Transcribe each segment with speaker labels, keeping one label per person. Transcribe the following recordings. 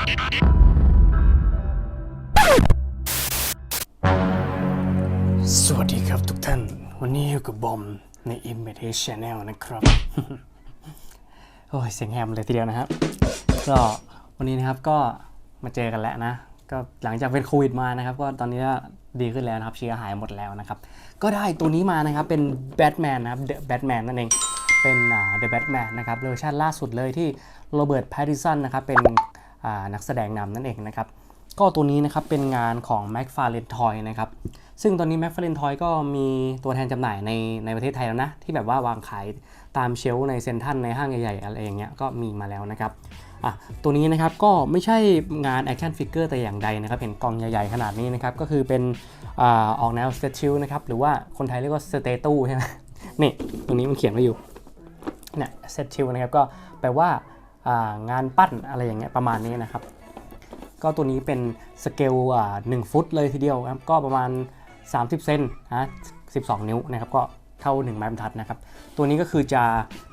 Speaker 1: สวัสดีครับทุกท่าน วันนี้อยู่กับบอมใน i m m e Channel นะครับ โอ้ย เสียงแฮมเลยทีเดียวนะครับ ก็วันนี้นะครับก็มาเจอกันแล้วนะ ก็หลังจากเป็นโควิดมานะครับ ก็ตอนนี้ดีขึ้นแล้วนะครับเชื้อหายหมดแล้วนะครับ ก็ได้ตัวนี้มานะครับ เป็นแบทแมนนะครับ The Batman นั่นเอง เป็นอ่า The Batman นะครับเวอร์ชันล่าสุดเลยที่โรเบิร์ตแพตติสันนะครับ เป็น นักแสดงนำนั่นเองนะครับก็ตัวนี้นะครับเป็นงานของ m c f a r l a n e Toy นะครับซึ่งตอนนี้ m c f a r l a n e Toy ก็มีตัวแทนจำหน่ายในในประเทศไทยแล้วนะ ที่แบบว่าวางขายตามเชลในเซ็นทรัลในห้างใหญ่ๆอะไรอย่างเงี้ยก็มีมาแล้วนะครับอะตัวนี้นะครับก็ไม่ใช่งาน Action Figure แต่อย่างใดนะครับ เห็นกล่องใหญ่ๆขนาดนี้นะครับ ก็คือเป็นอออกแนว s t a t u e นะครับ หรือว่าคนไทยเรียกว่า s t a t u ใช่ไหมนี่ตรงนี้มันเขียนไว้อยู่เนี่ย s t a t u นะครับก็แปลว่า งานปั้นอะไรอย่างเงี้ยประมาณนี้นะครับ ก็ตัวนี้เป็นสเกลหนึ่งฟุตเลยทีเดียวครับก็ประมาณ 30 เซนนะ12 นิ้วนะครับก็เท่า 1 ไม้บรรทัดนะครับ ตัวนี้ก็คือจะ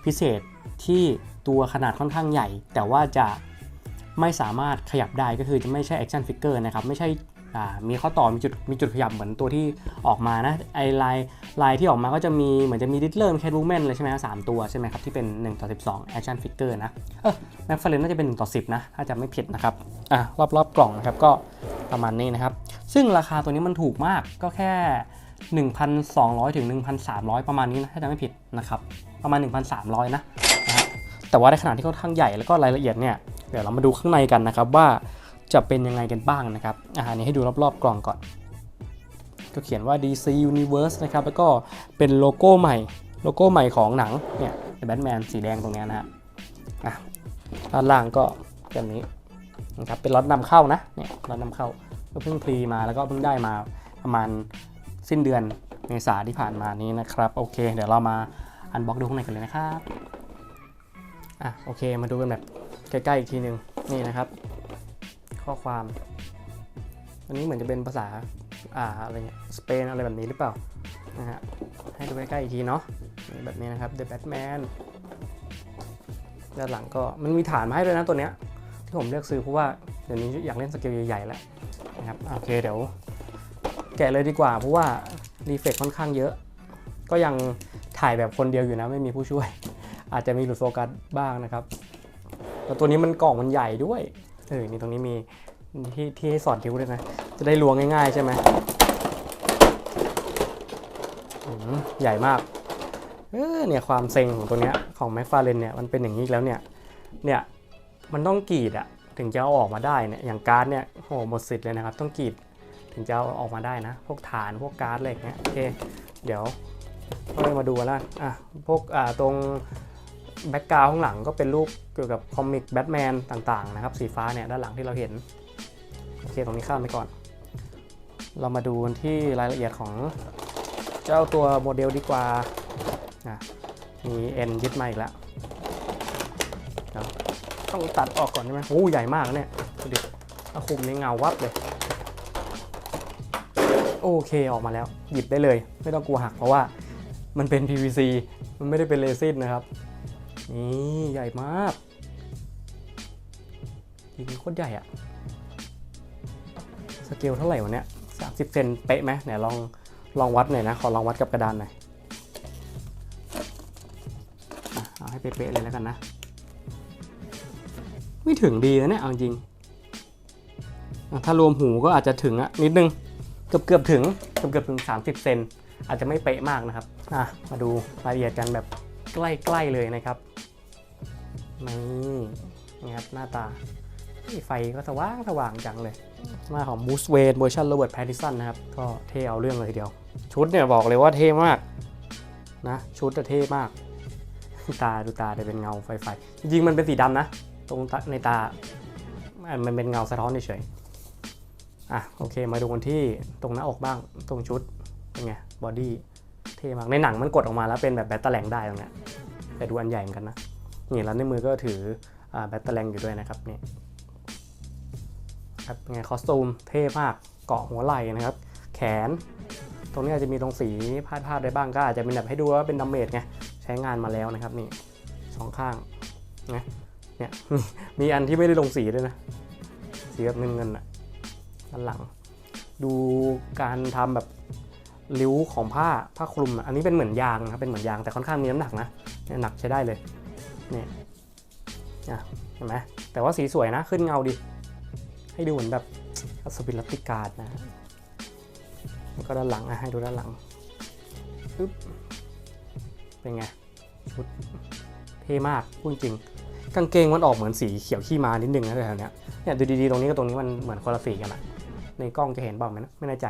Speaker 1: พิเศษที่ตัวขนาดค่อนข้างใหญ่ แต่ว่าจะไม่สามารถขยับได้ก็คือจะไม่ใช่แอคชั่นฟิกเกอร์นะครับ ไม่ใช่ มีข้อต่อมีจุดมีจุดขยับเหมือนตัวที่ออกมานะไอลายลายที่ออกมาก็จะมีเหมือนจะมีดิทเลอร์แคทบูแมนเลยใช่ไหมสามตัวใช่ไหมครับที่เป็น1ต่อ12แอคชั่นฟิกเกอร์นะเออแม็กฟาเรนน่าจะเป็น1ต่อ10 นะ ถ้าจะไม่ผิดนะครับอะรอบๆกล่องนะครับก็ประมาณนี้นะครับ ซึ่งราคาตัวนี้มันถูกมากก็แค่ 1,200ถึง1,300 ประมาณนี้นะถ้าจะไม่ผิดนะครับประมาณ 1,300 นะนะแต่ว่าในขนาดที่ค่อนข้างใหญ่แล้วก็รายละเอียดเนี่ยเดี๋ยวเรามาดูข้างในกันนะครับว่า จะเป็นยังไงกันบ้างนะครับอ่าอันนี้ให้ดูรอบๆกล่องก่อน ก็เขียนว่า DC Universe นะครับ แล้วก็เป็นโลโก้ใหม่โลโก้ใหม่ของหนังเนี่ยแบทแมนสีแดงตรงเนี้ยนะฮะอะด้านล่างก็แบบนี้นะครับเป็นล็อตนำเข้านะเนี่ยล็อตนำเข้าก็เพิ่งพรีมาแล้วก็เพิ่งได้มาประมาณสิ้นเดือนเมษาที่ผ่านมานี้นะครับโอเค เดี๋ยวเรามาอันบ็อกดูข้างในกันเลยนะครับอะโอเคมาดูกันแบบใกล้ๆอีกทีหนึ่งนี่นะครับ ข้อความ อันนี้เหมือนจะเป็นภาษาอ่าอะไรเงี้ยสเปนอะไรแบบนี้หรือเปล่านะฮะให้ดูใกล้ๆอีกทีเนาะแบบนี้นะครับ The Batman ด้านหลังก็มันมีฐานมาให้ด้วยนะตัวเนี้ยที่ผมเลือกซื้อเพราะว่าเดี๋ยวนี้อยากเล่นสเกลใหญ่ๆแล้วนะครับโอเคเดี๋ยว แกะเลยดีกว่าเพราะว่ารีเฟกค่อนข้างเยอะ ก็ยังถ่ายแบบคนเดียวอยู่นะไม่มีผู้ช่วย อาจจะมีหลุดโฟกัสบ้างนะครับแล้วตัวนี้มันกล่องมันใหญ่ด้วย เออ นี่ตรงนี้มีที่ที่ให้สอดนิ้วด้วยนะ จะได้ล้วงง่ายๆใช่ไหมใหญ่มาก เออ เนี่ยความเซ็งของตัวเนี้ยของแมคฟาเรนเนี่ยมันเป็นอย่างนี้แล้วเนี่ย เนี่ย มันต้องกรีดอะถึงจะเอาออกมาได้เนี่ย อย่างการ์ดเนี่ยโหหมดสิทธิ์เลยนะครับ ต้องกรีดถึงจะเอาออกมาได้นะ พวกฐานพวกการ์ดอะไรอย่างเงี้ย โอเค เดี๋ยวก็เลยมาดูกันละอะ พวกอ่าตรง แบ็กกราวด์ข้างหลังก็เป็นรูปเกี่ยวกับคอมิกแบทแมนต่างๆนะครับสีฟ้าเนี่ยด้านหลังที่เราเห็นโอเคตรงนี้ข้ามไปก่อน เรามาดูที่รายละเอียดของเจ้าตัวโมเดลดีกว่าอะมีเอ็นยึดมาอีกแล้วต้องตัดออกก่อนใช่ไหมโอ้ใหญ่มากเนี่ยดูดิเอาคุมในเงาวับเลย โอเคออกมาแล้ว หยิบได้เลย ไม่ต้องกลัวหักเพราะว่ามันเป็น PVC มันไม่ได้เป็นเรซินนะครับ นี่ใหญ่มากจริงโคตรใหญ่อะสเกลเท่าไหร่วะเนี่ย30เซนเป๊ะไหมไหนลองลองวัดหน่อยนะ ขอลองวัดกับกระดานหน่อยเอาให้เป๊ะๆเลยแล้วกันนะ ไม่ถึงดีนะเนี่ยเอาจริง ถ้ารวมหูก็อาจจะถึงอะนิดนึง เกือบเกือบๆถึงเกือบเกือบถึง 30 เซนอาจจะไม่เป๊ะมากนะครับ อะ มาดูรายละเอียดกันแบบใกล้ๆเลยนะครับ นี่นี่ครับหน้าตาไฟก็สว่างสว่างจังเลย มาของ b o o s t w a y เวอร์ชันโรเบิร์ตแพตติสันนะครับ ก็เท่เอาเรื่องเลยทีเดียว ชุดเนี่ยบอกเลยว่าเท่มากนะชุดจะเท่มาก ตาดูตาจะเป็นเงาไฟไฟจริงๆมันเป็นสีดำนะ ตรงตาในตา มันเป็นเงาสะท้อนเฉยอะโอเคมาดูกันที่ตรงหน้าอกบ้างตรงชุดเป็นไงบอดี้เท่มากในหนังมันกดออกมาแล้วเป็นแบบแบตเตอร์แลงได้ตรงเนี้ยแต่ดูอันใหญ่เหมือนกันนะ นี่แล้วในมือก็ถืออแบตเตอร์แลงอยู่ด้วยนะครับนี่ครับไงคอสตูมเท่มากเกาะหัวไหล่นะครับ แขน ตรงนี้อาจจะมีตรงสีพาดๆได้บ้างก็อาจจะเป็นแบบให้ดูว่าเป็นดัมเมจไงใช้งานมาแล้วนะครับนี่สองข้างนะเนี่ยมีอันที่ไม่ได้ลงสีด้วยนะสีแบบเงินเงินอะด้านหลัง ดูการทำแบบริ้วของผ้าผ้าคลุมอันนี้เป็นเหมือนยางนะครับเป็นเหมือนยางแต่ค่อนข้างมีน้ำหนักนะหนักใช้ได้เลย เนี่ยอะเห็นไหมแต่ว่าสีสวยนะขึ้นเงาดีให้ดูเหมือนแบบอสปิรัติการนะแล้วก็ด้านหลังอะให้ดูด้านหลังปึ๊บเป็นไงชุดเท่มากพูดจริง กางเกงมันออกเหมือนสีเขียวขี้มานิดนึงนะแถวเนี้ยเนี่ยดูดีๆตรงนี้กับตรงนี้มันเหมือนคนละสีกันอะในกล้องจะเห็นบ้างไหมนะไม่แน่ใจ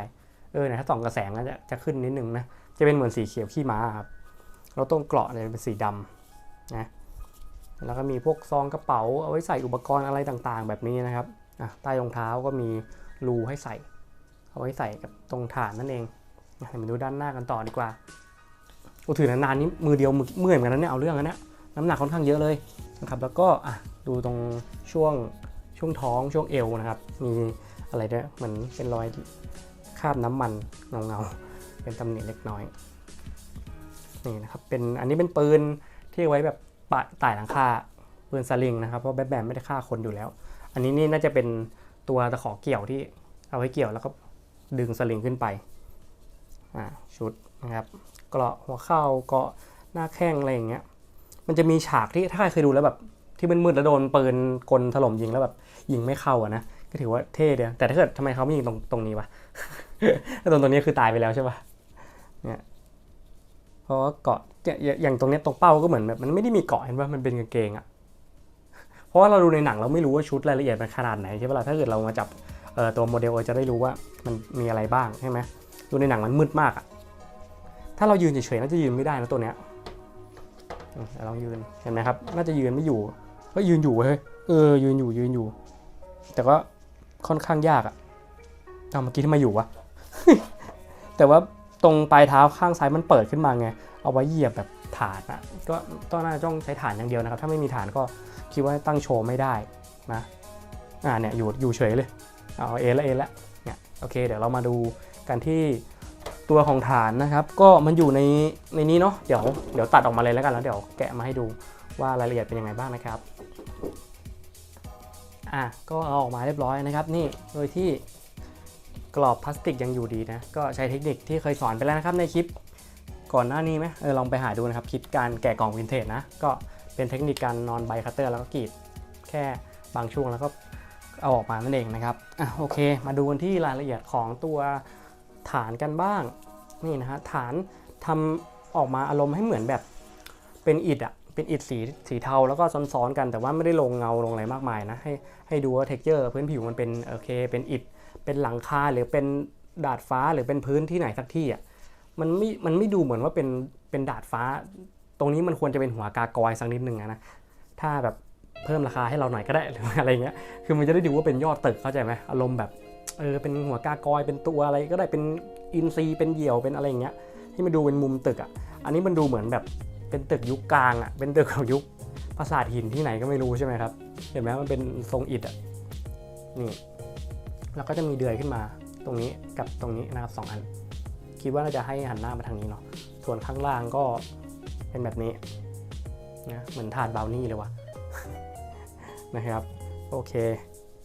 Speaker 1: เออเนี่ยถ้าส่องกระแสงก็จะจะขึ้นนิดนึงนะจะเป็นเหมือนสีเขียวขี้ม้าครับเราต้องเกราะเนี่ยเป็นสีดำนะ แล้วก็มีพวกซองกระเป๋าเอาไว้ใส่อุปกรณ์อะไรต่างๆ แบบนี้นะครับใต้รองเท้าก็มีรูให้ใส่ เอาไว้ใส่กับตรงฐานนั่นเองเดี๋ยวมาดูด้านหน้ากันต่อดีกว่าโอ้ถือนานๆนี้มือเดียวมือเมื่อยเหมือนกันนะเนี่ยเอาเรื่องนะเนี่ยน้ำหนักค่อนข้างเยอะเลยนะครับแล้วก็อะดูตรงช่วงช่วงท้องช่วงเอวนะครับ มีอะไรด้วยเหมือนเป็นรอยคราบน้ำมันเงาๆเป็นตำหนิเล็กน้อยนี่นะครับเป็นอันนี้เป็นปืนที่ไว้แบบ ปะต่หลังคาปืนสลิงนะครับเพราะแบทแมนไม่ได้ฆ่าคนอยู่แล้ว อันนี้นี่น่าจะเป็นตัวตะขอเกี่ยวที่เอาไว้เกี่ยวแล้วก็ดึงสลิงขึ้นไปอ่าชุดนะครับเกราะหัวเข่าเกาะหน้าแข้งอะไรอย่างเงี้ยมันจะมีฉากที่ถ้าใครเคยดูแล้วแบบที่มันมืดๆแล้วโดนปืนกลถล่มยิงแล้วแบบยิงไม่เข้าอะนะก็ถือว่าเท่เดียวแต่ถ้าเกิดทำไมเขาไม่ยิงตรงตรงนี้วะตรงตรงนี้คือตายไปแล้วใช่ปะเนี่ย เพราะว่าเกาะอย่างตรงนี้ตรงเป้าก็เหมือนแบบมันไม่ได้มีเกาะเห็นปะมันเป็นกางเกงอะเพราะว่าเราดูในหนังเราไม่รู้ว่าชุดรายละเอียดมันขนาดไหนใช่ปะล่ะถ้าเกิดเรามาจับเอ่อตัวโมเดลเราจะได้รู้ว่ามันมีอะไรบ้างใช่ไหมดูในหนังมันมืดมากอะถ้าเรายืนเฉยๆน่าจะยืนไม่ได้นะตัวเนี้ยเดี๋ยวลองยืนเห็นไหมครับ น่าจะยืนไม่อยู่ก็ยืนอยู่เว้ยเออยืนอยู่ยืนอยู่ แต่ก็ค่อนข้างยากอะเอาเมื่อกี้ที่มาอยู่วะแต่ว่า ตรงปลายเท้าข้างซ้ายมันเปิดขึ้นมาไง เอาไว้เหยียบแบบฐานอะก็ต้องน่าจะต้องใช้ฐานอย่างเดียวนะครับ ถ้าไม่มีฐานก็คิดว่าตั้งโชว์ไม่ได้นะอ่าเนี่ยอยู่อยู่เฉยเลยเอาเอละเอละเนี่ยโอเค เดี๋ยวเรามาดูกันที่ตัวของฐานนะครับ ก็มันอยู่ในในนี้เนาะเดี๋ยวเดี๋ยวตัดออกมาเลยแล้วกันแล้วเดี๋ยวแกะมาให้ดูว่ารายละเอียดเป็นยังไงบ้างนะครับอะก็เอาออกมาเรียบร้อยนะครับ นี่โดยที่ กรอบพลาสติกยังอยู่ดีนะ ก็ใช้เทคนิคที่เคยสอนไปแล้วนะครับในคลิปก่อนหน้านี้ไหมเออลองไปหาดูนะครับคลิปการแกะกล่องวินเทจนะ ก็เป็นเทคนิคการนอนใบคัตเตอร์แล้วก็กรีดแค่บางช่วงแล้วก็เอาออกมานั่นเองนะครับอะโอเค มาดูกันที่รายละเอียดของตัวฐานกันบ้างนี่นะฮะฐานทำออกมาอารมณ์ให้เหมือนแบบเป็นอิฐอะเป็นอิฐสีสีเทาแล้วก็ซ้อนๆกันแต่ว่าไม่ได้ลงเงาลงอะไรมากมายนะให้ให้ดูว่าเท็กเจอร์พื้นผิวมันเป็นโอเคเป็นอิฐ เป็นหลังคาหรือเป็นดาดฟ้าหรือเป็นพื้นที่ไหนสักที่อะมันไม่มันไม่ดูเหมือนว่าเป็นเป็นดาดฟ้า ตรงนี้มันควรจะเป็นหัวกากอยสักนิดนึงนะถ้าแบบเพิ่มราคาให้เราหน่อยก็ได้หรือว่าอะไรเงี้ยคือมันจะได้ดูว่าเป็นยอดตึกเข้าใจไหมอารมณ์แบบเออเป็นหัวกากอยเป็นตัวอะไรก็ได้เป็นอินซีเป็นเหยี่ยวเป็นอะไรเงี้ยที่มันดูเป็นมุมตึกอะอันนี้มันดูเหมือนแบบเป็นตึกยุคกลางอะเป็นตึกของยุคปราสาทหินที่ไหนก็ไม่รู้ใช่ไหมครับ เห็นไหมมันเป็นทรงอิฐอะนี่ แล้วก็จะมีเดือยขึ้นมาตรงนี้กับตรงนี้นะครับสองอัน คิดว่าน่าจะให้หันหน้ามาทางนี้เนาะส่วนข้างล่างก็เป็นแบบนี้นะเหมือนถาดบาวนี่เลยว่ะนะครับ โอเค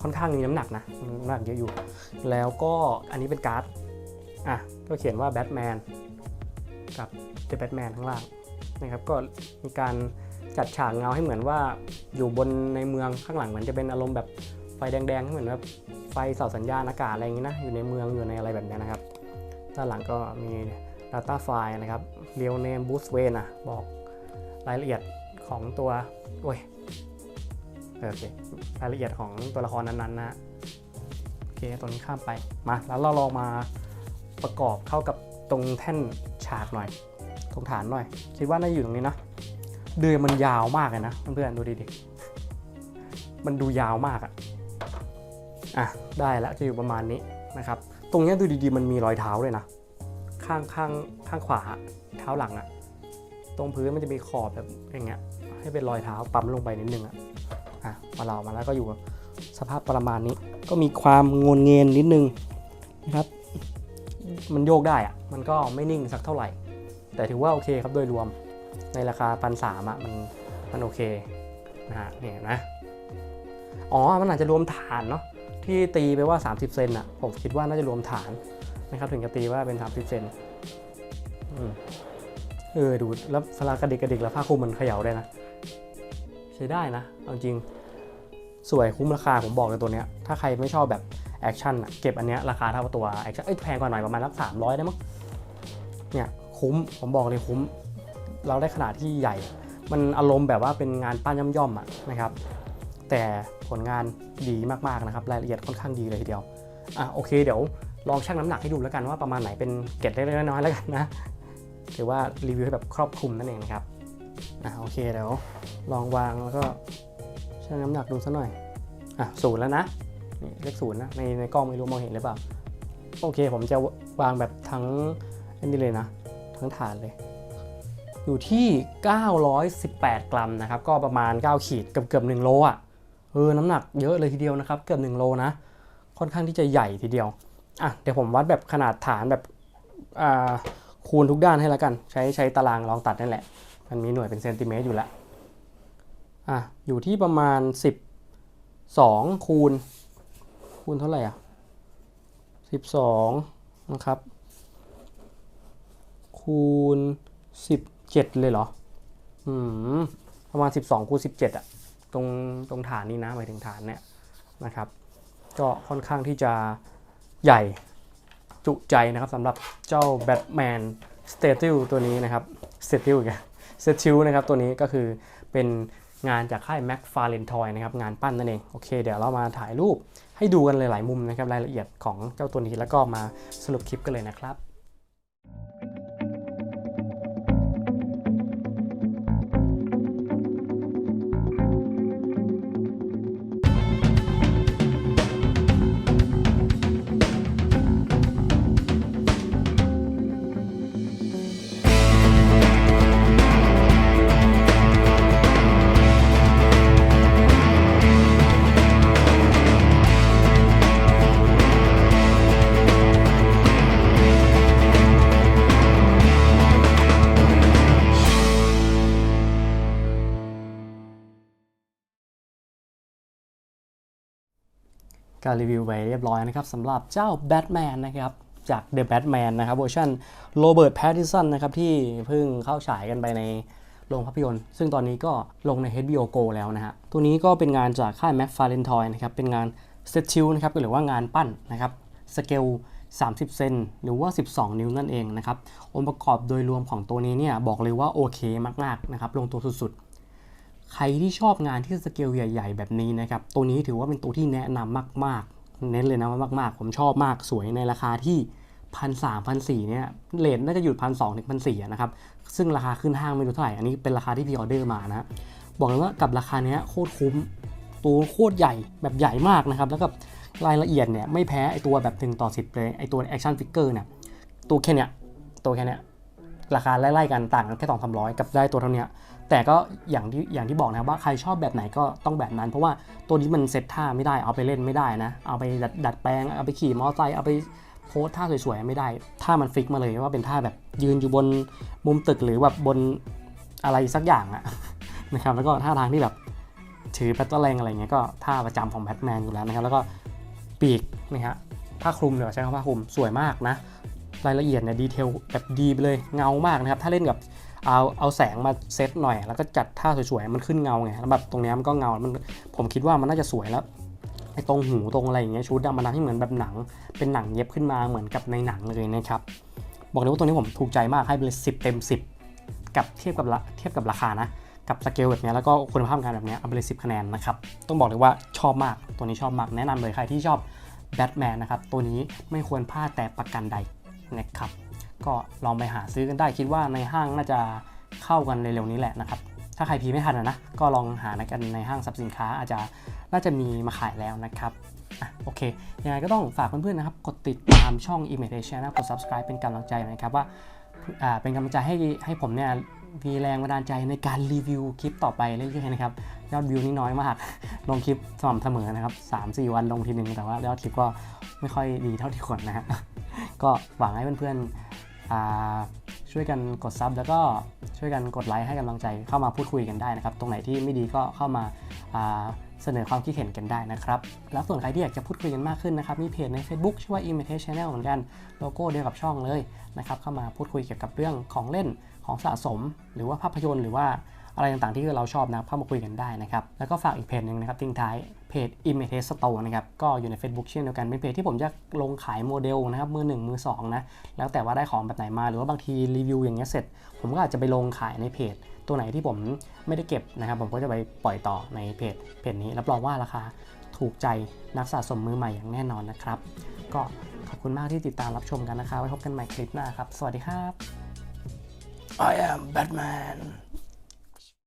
Speaker 1: ค่อนข้างมีน้ำหนักนะน้ำหนักเยอะอยู่ แล้วก็อันนี้เป็นการ์ดอะก็เขียนว่าแบทแมนกับเดอะแบทแมนข้างล่างนะครับก็มีการจัดฉากเงาให้เหมือนว่าอยู่บนในเมืองข้างหลังเหมือนจะเป็นอารมณ์แบบไฟแดงๆเหมือนแบบ ไฟเสาสัญญาณอากาศอะไรอย่างนี้นะ อยู่ในเมืองอยู่ในอะไรแบบนี้นะครับ ด้านหลังก็มี Data File นะครับ Real Name Bruce Wayne นะบอกรายละเอียดของตัว โอ้ยโอเครายละเอียดของตัวละครนั้นๆนะฮะโอเคตัวนี้ข้ามไปมาแล้วเราลองมาประกอบเข้ากับตรงแท่นฉากหน่อย ตรงฐานหน่อย คิดว่าน่าอยู่ตรงนี้นะเดือยมันยาวมากเลยนะเพื่อนๆดูดิๆมันดูยาวมากอะ อะได้แล้วจะอยู่ประมาณนี้นะครับ ตรงนี้ดูดีๆมันมีรอยเท้าเลยนะ ข้างข้างข้างขวาเท้าหลังอะตรงพื้นมันจะมีขอบแบบอย่างเงี้ยให้เป็นรอยเท้าปั๊มลงไปนิดนึงอะอะพอเรามาแล้วก็อยู่กับสภาพประมาณนี้ก็มีความงนเงียนนิดนึงนะครับ มันโยกได้อะมันก็ไม่นิ่งสักเท่าไหร่ แต่ถือว่าโอเคครับโดยรวมในราคาพันสามอะมันมันโอเคนะฮะเนี่ยนะอ๋อมันอาจจะรวมฐานเนาะ ที่ตีไปว่า 30 เซนอะ ผมคิดว่าน่าจะรวมฐานนะครับ ถึงจะตีว่าเป็น 30 เซนอเออดูแล้วเวลากระดิกกระดิกแล้วผ้าคลุมมันเขย่าได้นะ ใช้ได้นะเอาจริง สวยคุ้มราคาผมบอกเลยตัวเนี้ย ถ้าใครไม่ชอบแบบแอคชั่นอะเก็บอันเนี้ยราคาเท่าตัวแอคชั่นเอ้ยแพงกว่าหน่อยประมาณสักสามร้อยได้มั้งเนี่ยคุ้มผมบอกเลยคุ้ม เราได้ขนาดที่ใหญ่ มันอารมณ์แบบว่าเป็นงานปั้นย่อมๆอะนะครับ แต่ผลงานดีมากๆนะครับ รายละเอียดค่อนข้างดีเลยทีเดียว อะโอเคเดี๋ยวลองชั่งน้ำหนักให้ดูแล้วกันว่าประมาณไหนเป็นเกร็ดเล็กๆน้อยๆแล้วกันนะถือว่ารีวิวให้แบบครอบคลุมนั่นเองนะครับ อะโอเคเดี๋ยวลองวางแล้วก็ชั่งน้ำหนักดูซะหน่อย อะศูนย์แล้วนะนี่เลขศูนย์นะในในกล้องไม่รู้มองเห็นหรือเปล่า โอเคผมจะวางแบบทั้งอันนี้เลยนะ ทั้งฐานเลยอยู่ที่ 918 กรัมนะครับ ก็ประมาณ 9 ขีดเกือบเกือบ1โลอะ เออน้ำหนักเยอะเลยทีเดียวนะครับ เกือบ1โลนะ ค่อนข้างที่จะใหญ่ทีเดียวอะเดี๋ยวผมวัดแบบขนาดฐานแบบอ่าคูณทุกด้านให้แล้วกัน ใช้ใช้ตารางรองตัดนั่นแหละ มันมีหน่วยเป็นเซนติเมตรอยู่แล้วอะอยู่ที่ประมาณ12คูณ คูณเท่าไหร่อะ12 นะครับ คูณ 17 เลยเหรอ อืม ประมาณ 12 คูณ 17 อะ ตรงตรงฐานนี้นะหมายถึงฐานเนี่ยนะครับ ก็ค่อนข้างที่จะใหญ่จุใจนะครับสำหรับเจ้าแบทแมนสเตติลตัวนี้นะครับสเตติลอีกสเตติลนะครับตัวนี้ก็คือเป็นงานจากค่าย Mac f a r l a n t o y นะครับงานปั้นนั่นเองโอเค เดี๋ยวเรามาถ่ายรูปให้ดูกันหลายๆมุมนะครับรายละเอียดของเจ้าตัวนี้แล้วก็มาสรุปคลิปกันเลยนะครับ การรีวิวไปเรียบร้อยนะครับสำหรับเจ้าแบทแมนนะครับจาก The Batman นะครับเวอร์ชันโรเบิร์ตแพตติสันนะครับที่เพิ่งเข้าฉายกันไปในโรงภาพยนตร์ ซึ่งตอนนี้ก็ลงใน HBO Go แล้วนะฮะตัวนี้ก็เป็นงานจากค่าย Mac f a r l a n t o y นะครับเป็นงานสเตชิลนะครับหรือว่างานปั้นนะครับสเกล 30 เซนหรือว่า 12 นิ้วนั่นเองนะครับองค์ประกอบโดยรวมของตัวนี้เนี่ยบอกเลยว่าโอเคมากๆนะครับลงตัวสุดๆ ใครที่ชอบงานที่สเกลใหญ่ ๆ แบบนี้นะครับ ตัวนี้ถือว่าเป็นตัวที่แนะนำมาก ๆ เน้นเลยนะว่ามาก ๆ ผมชอบมากสวยในราคาที่พันสามพันสี่เนี่ยเลทน่าจะอยู่พันสองถึงพันสี่นะครับ ซึ่งราคาขึ้นห้างไม่รู้เท่าไหร่ อันนี้เป็นราคาที่พีออเดอร์มานะบอกเลยว่ากับราคาเนี้ยโคตรคุ้ม ตัวโคตรใหญ่แบบใหญ่มากนะครับ แล้วก็รายละเอียดเนี่ยไม่แพ้ไอตัวแบบ1ต่อ10เลย ไอตัวแอคชั่นฟิกเกอร์เนี่ย ตัวแค่เนี้ยตัวแค่เนี้ยราคาไล่ๆกันต่างกันแค่สองสามร้อยกับได้ตัวเท่านี้ แต่ก็อย่างที่อย่างที่บอกนะว่าใครชอบแบบไหนก็ต้องแบบนั้น เพราะว่าตัวนี้มันเซตท่าไม่ได้เอาไปเล่นไม่ได้นะ เอาไปดัดดัดแปลง เอาไปขี่มอเตอร์ไซค์เอาไปโพสท่าสวยๆไม่ได้ท่ามันฟิกมาเลยว่าเป็นท่าแบบยืนอยู่บนมุมตึกหรือแบบบนอะไรสักอย่างอะนะครับแล้วก็ท่าทางที่แบบถือแบตเตอร์แรงอะไรเงี้ยก็ท่าประจำของแบทแมนอยู่แล้วนะครับแล้วก็ปีกนะฮะผ้าคลุมเดี๋ยวใช้คำว่าผ้าคลุมสวยมากนะ รายละเอียดเนี่ยดีเทลแบบดีไปเลยเงามากนะครับ ถ้าเล่นกับ เอาเอาแสงมาเซตหน่อย แล้วก็จัดท่าสวยๆ มันขึ้นเงาไงแล้วแบบตรงนี้มันก็เงา มันผมคิดว่ามันน่าจะสวยแล้วไอ้ตรงหูตรงอะไรอย่างเงี้ยชุดอะมันทำให้เหมือนแบบหนัง เป็นหนังเย็บขึ้นมาเหมือนกับในหนังเลยนะครับ บอกเลยว่าตัวนี้ผมถูกใจมากให้ไปเลย10เต็ม 10 กับเทียบกับเทียบกับราคานะ กับสเกลแบบนี้แล้วก็คุณภาพงานแบบนี้เอาไปเลย10คะแนนนะครับ ต้องบอกเลยว่าชอบมาก ตัวนี้ชอบมาก แนะนำเลยใครที่ชอบแบทแมนนะครับ ตัวนี้ไม่ควรพลาดแต่ประกันใดนะครับ ก็ลองไปหาซื้อกันได้คิดว่าในห้างน่าจะเข้ากันเร็วๆนี้แหละนะครับ ถ้าใครพีไม่ทันนะ ก็ลองหากันในห้างสรรพสินค้าอาจจะน่าจะมีมาขายแล้วนะครับอะโอเค ยังไงก็ต้องฝากเพื่อนๆนะครับ กดติดตามช่อง Image Channel กด subscribe เป็นกำลังใจนะครับว่าอ่าเป็นกำลังใจให้ให้ผมเนี่ยมีแรงบันดาลใจในการรีวิวคลิปต่อไปเรื่อยๆนะครับยอดวิวนี่น้อยมาก ลงคลิปสม่ำเสมอนะครับ3-4 วันลงทีหนึ่งแต่ว่ายอดคลิปก็ไม่ค่อยดีเท่าที่ควรนะฮะก็หวังให้เพื่อนๆ ช่วยกันกดซับแล้วก็ช่วยกันกดไลค์ให้กำลังใจเข้ามาพูดคุยกันได้นะครับ ตรงไหนที่ไม่ดีก็เข้ามาเสนอความคิดเห็นกันได้นะครับ แล้วส่วนใครที่อยากจะพูดคุยกันมากขึ้นนะครับ มีเพจใน Facebook ชื่อว่า Imitate Channel เหมือนกัน โลโก้เดียวกับช่องเลยนะครับ เข้ามาพูดคุยเกี่ยวกับเรื่องของเล่นของสะสม หรือว่าภาพยนตร์หรือว่า อะไรต่างๆที่เราชอบนะครับเข้ามาคุยกันได้นะครับ แล้วก็ฝากอีกเพจหนึ่งนะครับทิ้งท้ายเพจ Imitate Store นะครับก็อยู่ใน Facebook เช่นเดียวกันเป็นเพจที่ผมจะลงขายโมเดลนะครับมือ 1 มือ2นะแล้วแต่ว่าได้ของแบบไหนมา หรือว่าบางทีรีวิวอย่างเงี้ยเสร็จ ผมก็อาจจะไปลงขายในเพจ ตัวไหนที่ผมไม่ได้เก็บนะครับ ผมก็จะไปปล่อยต่อในเพจเพจนี้รับรองว่าราคาถูกใจนักสะสมมือใหม่อย่างแน่นอนนะครับ ก็ขอบคุณมากที่ติดตามรับชมกันนะครับไว้พบกันใหม่คลิปหน้าครับ สวัสดีครับ I am Batman